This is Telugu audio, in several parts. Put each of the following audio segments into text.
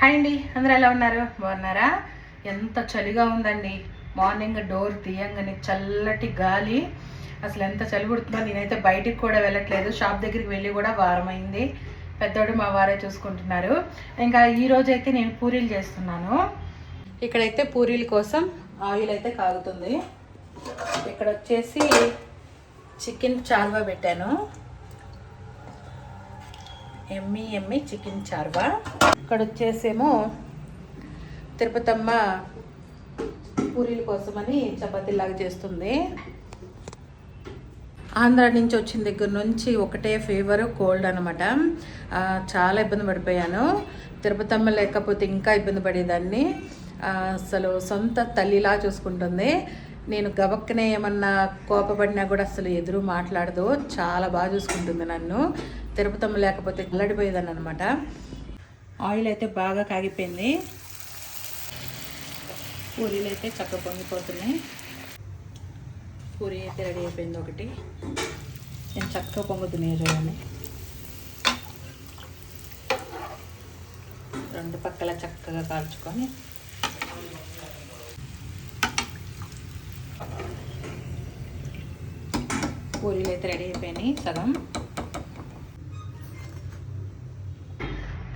హాయ్ అండి అందరూ ఎలా ఉన్నారు? బాగున్నారా? ఎంత చలిగా ఉందండి. మార్నింగ్ డోర్ తీయంగానే చల్లటి గాలి. అసలు ఎంత చలి పుడుతుందో నేనైతే బయటికి కూడా వెళ్ళట్లేదు. షాప్ దగ్గరికి వెళ్ళి కూడా వారమైంది పెద్దోడు మా వారే చూసుకుంటున్నారు. ఇంకా ఈ రోజు అయితే నేను పూరీలు చేస్తున్నాను. ఇక్కడైతే పూరీల కోసం ఆయిల్ అయితే కాగుతుంది. ఇక్కడ వచ్చేసి చికెన్ చాల్వా పెట్టాను. ఎమ్మి ఎమ్మి చికెన్ చార్వా. ఇక్కడ వచ్చేసేమో తిరుపతమ్మ పూరీల కోసమని చపాతీలాగా చేస్తుంది. ఆంధ్ర నుంచి వచ్చిన దగ్గర నుంచి ఒకటే ఫీవర్ కోల్డ్ అనమాట చాలా ఇబ్బంది పడిపోయాను. తిరుపతమ్మ లేకపోతే ఇంకా ఇబ్బంది పడేదాన్ని. అసలు సొంత తల్లిలా చూసుకుంటుంది. నేను గబక్కనే ఏమన్నా కోపపడినా కూడా అసలు ఎదురు మాట్లాడదు. చాలా బాగా చూసుకుంటుంది నన్ను. తిరుపతమ్మ లేకపోతే అల్లడిపోయేదాన్ని అనమాట ఆయిల్ అయితే బాగా కాగిపోయింది. పూరీలు అయితే చక్కగా పొంగిపోతున్నాయి. పూరి అయితే రెడీ అయిపోయింది ఒకటి. నేను చక్కగా పొంగుతున్నాయి చూడండి. రెండు పక్కల చక్కగా కాల్చుకొని పూరీలు అయితే రెడీ అయిపోయినాయి. సగం.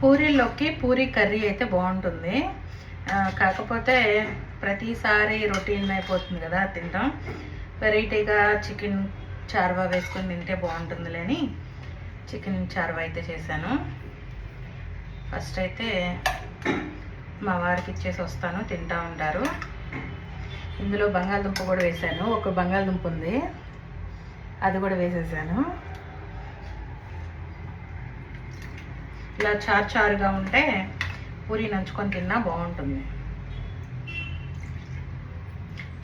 పూరీల్లోకి పూరీ కర్రీ అయితే బాగుంటుంది. కాకపోతే ప్రతిసారి రొటీన్ అయిపోతుంది కదా తింటాం. వెరైటీగా చికెన్ చార్వా వేసుకొని తింటే బాగుంటుందిలేని. చికెన్ చార్వా అయితే చేశాను. ఫస్ట్ అయితే మా వారికి ఇచ్చేసి వస్తాను తింటా ఉంటారు. ఇందులో బంగాళదుంప కూడా వేశాను ఒక బంగాళదుంప ఉంది. అది కూడా వేసేసాను. ఇలా చారు చారుగా ఉంటే పూరి నంచుకొని తిన్నా బాగుంటుంది.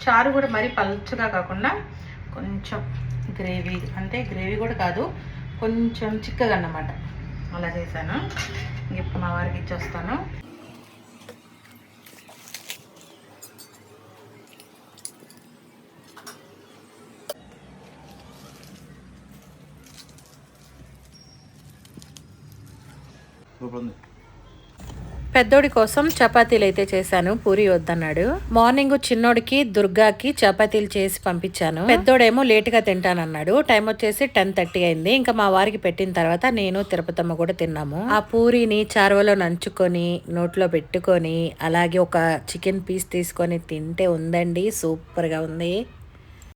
చారు కూడా మరీ పలుచగా కాకుండా కొంచెం గ్రేవీ అంటే గ్రేవీ కూడా కాదు కొంచెం చిక్కగా అన్నమాట. అలా చేశాను. ఇప్పుడు మా వారికి ఇచ్చేస్తాను. సూపర్ ఉంది పెద్దోడి కోసం చపాతీలు అయితే చేశాను పూరి వద్దన్నాడు. మార్నింగ్ చిన్నోడికి దుర్గాకి చపాతీలు చేసి పంపించాను. పెద్దోడేమో లేట్గా తింటానన్నాడు. టైం వచ్చేసి టెన్ థర్టీ అయింది. ఇంకా మా వారికి పెట్టిన తర్వాత నేను తిరుపతమ్మ కూడా తిన్నాము. ఆ పూరిని చారువలో నంచుకొని నోట్లో పెట్టుకొని అలాగే ఒక చికెన్ పీస్ తీసుకొని తింటే ఉందండి. సూపర్గా ఉంది.